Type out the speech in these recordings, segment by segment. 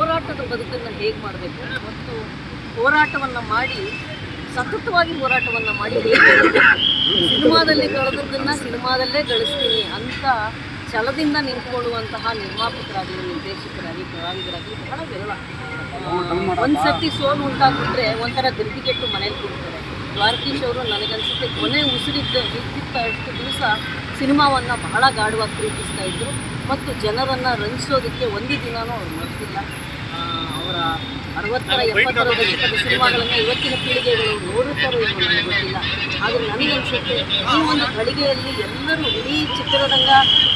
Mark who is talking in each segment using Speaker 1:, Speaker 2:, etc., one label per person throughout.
Speaker 1: ಹೋರಾಟದ ಬದುಕನ್ನು ಹೇಗೆ ಮಾಡಬೇಕು ಮತ್ತು ಹೋರಾಟವನ್ನು ಮಾಡಿ, ಸತತವಾಗಿ ಹೋರಾಟವನ್ನು ಮಾಡಿ? ಸಿನಿಮಾದಲ್ಲಿ ಕಳೆದದ್ದನ್ನು ಸಿನಿಮಾದಲ್ಲೇ ಗಳಿಸ್ತೀನಿ ಅಂತ ಛಲದಿಂದ ನಿಂತ್ಕೊಳ್ಳುವಂತಹ ನಿರ್ಮಾಪಕರಾಗಲಿ, ನಿರ್ದೇಶಕರಾಗಲಿ, ಕಲಾವಿದರಾಗಲಿ ಬಹಳ ವಿರಳ ಒಂದ್ಸತಿ ಸೋಲು ಉಂಟಾಗ್ಬಿಟ್ರೆ ಒಂಥರ ಧೃತಿಗೆಟ್ಟು ಮನೇಲಿ ಕೂಡ್ತಾರೆ ದ್ವಾರಕೀಶ್ ಅವರು ನನಗನ್ಸುತ್ತೆ ಕೊನೆ ಉಸಿರಿದ್ದ, ಇದ್ದಿದ್ದ ಅಷ್ಟು ದಿವಸ ಸಿನಿಮಾವನ್ನು ಬಹಳ ಗಾಢವಾಗಿ ಪ್ರೀತಿಸ್ತಾ ಇದ್ರು. ಮತ್ತು ಜನರನ್ನು ರಂಜಿಸೋದಕ್ಕೆ ಒಂದು ದಿನವೂ ಅವ್ರು ಅವರ ಅರವತ್ತರ ಎಪ್ಪತ್ತರ ದಶಕದ ಸಿನಿಮಾಗಳನ್ನು ಇವತ್ತಿನ ಪೀಳಿಗೆಗಳು ನೋಡುತ್ತಾರೋ ಏನೋ ನನಗೆ ಗೊತ್ತಿಲ್ಲ. ಆದರೆ ನನಗನ್ಸುತ್ತೆ ಈ ಒಂದು ಘಳಿಗೆಯಲ್ಲಿ ಎಲ್ಲರೂ ಇಡೀ ಚಿತ್ರರಂಗ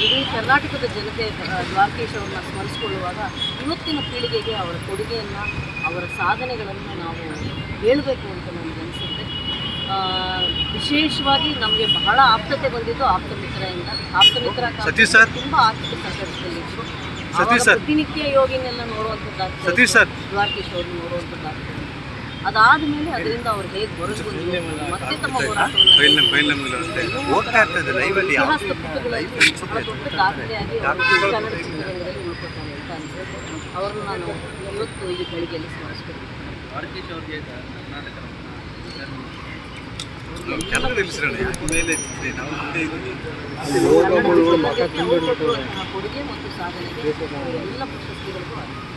Speaker 1: ಇಡೀ ಕರ್ನಾಟಕದ ಜನತೆ ದ್ವಾರಕೀಶ್ ಅವ್ರನ್ನ ಸ್ಮರಿಸಿಕೊಳ್ಳುವಾಗ ಇವತ್ತಿನ ಪೀಳಿಗೆಗೆ ಅವರ ಕೊಡುಗೆಯನ್ನು ಅವರ ಸಾಧನೆಗಳನ್ನು ನಾವು ಹೇಳಬೇಕು ಅಂತ ನನಗೆ ಅನಿಸುತ್ತೆ. ವಿಶೇಷವಾಗಿ ನಮಗೆ ಬಹಳ ಆಪ್ತತೆ ಬಂದಿದ್ದು ಆಪ್ತ ಮಿತ್ರದಿಂದ ಆಪ್ತ ಮಿತ್ರ. ತುಂಬ ಆರ್ಥಿಕ ಸಂಕಟದಲ್ಲಿದ್ದರು
Speaker 2: ಸತೀಶ್ ಸರ್.
Speaker 1: ಪ್ರತಿನಿತ್ಯ ಯೋಗಿನೆಲ್ಲ ನೋಡುವಂಥದ್ದಾಗ್ತದೆ
Speaker 2: ಸತೀಶ್ ಸರ್.
Speaker 1: ದ್ವಾರಕೀಶ್ ಅವ್ರನ್ನ ನೋಡುವಂಥದ್ದಾಗ್ತದೆ ಅದಾದಮೇಲೆ ಅದರಿಂದ ಅವ್ರು ಹೇಗೆ ಹೊರಗೆ ಮತ್ತೆ ತಮ್ಮ ಹೋರಾಟವನ್ನು
Speaker 2: ಹೋಗ್ತಾ ಇರ್ತದೆ ಲೈವಲ್ಲಿ ಯಾವ
Speaker 1: ಇತಿಹಾಸದ ಪುಟಗಳಲ್ಲಿ ಬಹಳ ದೊಡ್ಡ ದಾಖಲೆಯಾಗಿ ಅವರು ಕನ್ನಡ ಚಿತ್ರರಂಗದಲ್ಲಿ ಉಳ್ಕೊತಾರೆ ಅಂತ ಅನ್ಸುತ್ತೆ ಅವ್ರನ್ನ ನಾನು ಇವತ್ತು ಈ ಗಳಿಗೆಯಲ್ಲಿ ಸ್ಮರಿಸ್ಬೇಕು
Speaker 2: ಕೆಲವರು ನಿಲ್ಲಿಸ್ರಣ ಯಾಕೆ ಮೇಲೆ ನಾವು ಮುಂದೆ ಇದ್ದೀವಿ
Speaker 1: ಕೊಡುಗೆ ಮತ್ತು ಸಾಧನೆಗೆ ಎಲ್ಲ ಪ್ರಶಸ್ತಿಗಳಿಗೂ